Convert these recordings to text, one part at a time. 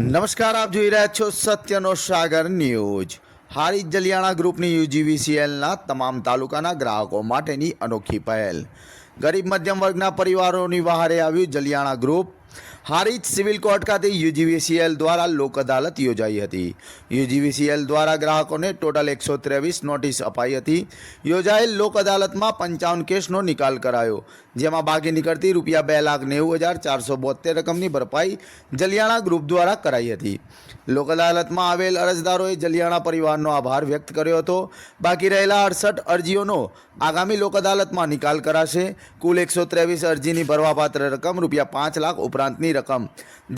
નમસ્કાર, આપ જોઈ રહ્યા છો સત્યનો સાગર ન્યૂઝ. હારી જલિયાણા ગ્રુપની યુજીવીસીએલના તમામ તાલુકાના ગ્રાહકો માટેની અનોખી પહેલ. ગરીબ મધ્યમ વર્ગના પરિવારોની વહારે આવ્યું Jaliyana group. Harij civil court ખાતે યુજીવીસીએલ દ્વારા લોક અદાલત યોજાઈ હતી. યુજીવીસીએલ દ્વારા ગ્રાહકોને ટોટલ એકસો ત્રેવીસ નોટિસ અપાઈ હતી. યોજાયેલ લોક અદાલતમાં પંચાવન કેસનો નિકાલ કરાયો, જેમાં બાકી નીકળતી રૂપિયા બે લાખ નેવું હજાર ચારસો બોતેર રકમની ભરપાઈ જલિયાણા ગ્રુપ દ્વારા કરાઈ હતી. લોક અદાલતમાં આવેલ અરજદારોએ જલિયાણા પરિવારનો આભાર વ્યક્ત કર્યો હતો. બાકી રહેલા અડસઠ અરજીઓનો આગામી લોક અદાલતમાં નિકાલ કરાશે. કુલ એકસો ત્રેવીસ અરજીની ભરવાપાત્ર રકમ રૂપિયા પાંચ લાખ ઉપરાંતની રકમ.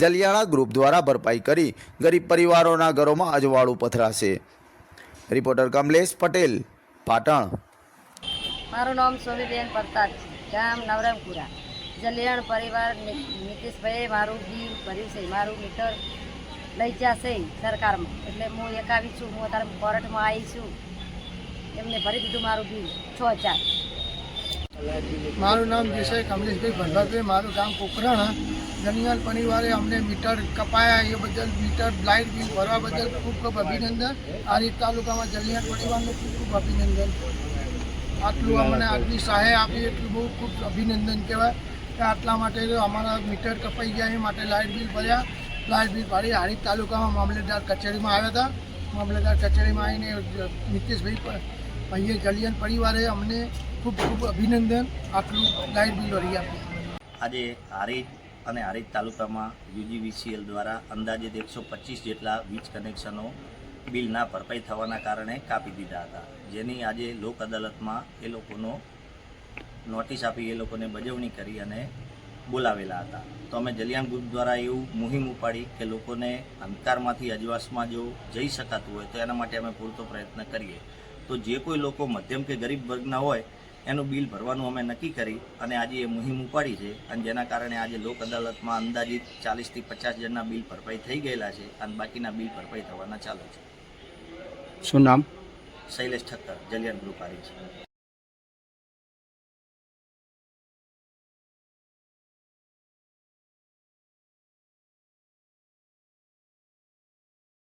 જલિયાણા ગ્રુપ દ્વારા ભરપાઈ કરી ગરીબ પરિવારોના ઘરોમાં અજવાળું પથરાશે. રિપોર્ટર કમલેશ પટેલ પાટણ. મારું નામ સોમીબેન પ્રતાપ છે. ગામ નવરંગપુરા. જલિયાણ પરિવાર નીતિશભાઈએ મારું બિલ ભર્યું છે. મારું મીટર લઈ જશે સરકારમાં. એટલે હું એક આવી છું. હું અત્યારે કોર્ટમાં આવી છું. એમને ભરી દીધું મારું બિલ. છ હજાર મારું નામ વિષય કમલેશભાઈ ભંડારભાઈ મારું ગામ કોકરાણા જનિયાલ પરિવારે અમને મીટર કપાયા, એ બદલ મીટર લાઇટ બિલ ભરવા બદલ ખૂબ ખૂબ અભિનંદન. આ તાલુકામાં જલિયાલ પરિવારનું ખૂબ ખૂબ અભિનંદન. આટલું અમને આટલી સહાય આપી, એટલું બહુ ખૂબ અભિનંદન કહેવાય. કે આટલા માટે અમારા મીટર કપાઈ ગયા, એ માટે લાઇટ બિલ ભર્યા. લાઇટ બિલ ભરી હારીજ તાલુકામાં મામલેદાર કચેરીમાં આવ્યા હતા. મામલેદાર કચેરીમાં આવીને નીતિશભાઈ ભાઈએ જલિયાલ પરિવારે અમને ખૂબ ખૂબ અભિનંદન. આટલું લાઇટ બિલ ભરી આપ્યું આજે હારીજ અને હારીજ તાલુકામાં યુજીવીસીએલ દ્વારા અંદાજિત એકસો પચીસ જેટલા વીજ કનેક્શનો બિલના ભરપાઈ થવાના કારણે કાપી દીધા હતા. જેની આજે લોક અદાલતમાં એ લોકોનો નોટિસ આપી એ લોકોને બજવણી કરી અને બોલાવેલા હતા. તો અમે જલિયાન ગ્રુપ દ્વારા એવું મુહિમ ઉપાડી કે લોકોને અંધકારમાંથી અજવાસમાં જો જઈ શકાતું હોય તો એના માટે અમે પૂરતો પ્રયત્ન કરીએ. તો જે કોઈ લોકો મધ્યમ કે ગરીબ વર્ગના હોય એનું બિલ ભરવાનું અમે નક્કી કરી અને આજે એ મુહિમ ઉપાડી છે અને જેના કારણે આજે લોક અદાલતમાં અંદાજિત ચાલીસથી પચાસ જણના બિલ ભરપાઈ થઈ ગયેલા છે અને બાકીના બિલ ભરપાઈ થવાના ચાલુ છે. શું નામ? શૈલેષ ઠક્કર જલિયાન ગ્રુપ આવી છે.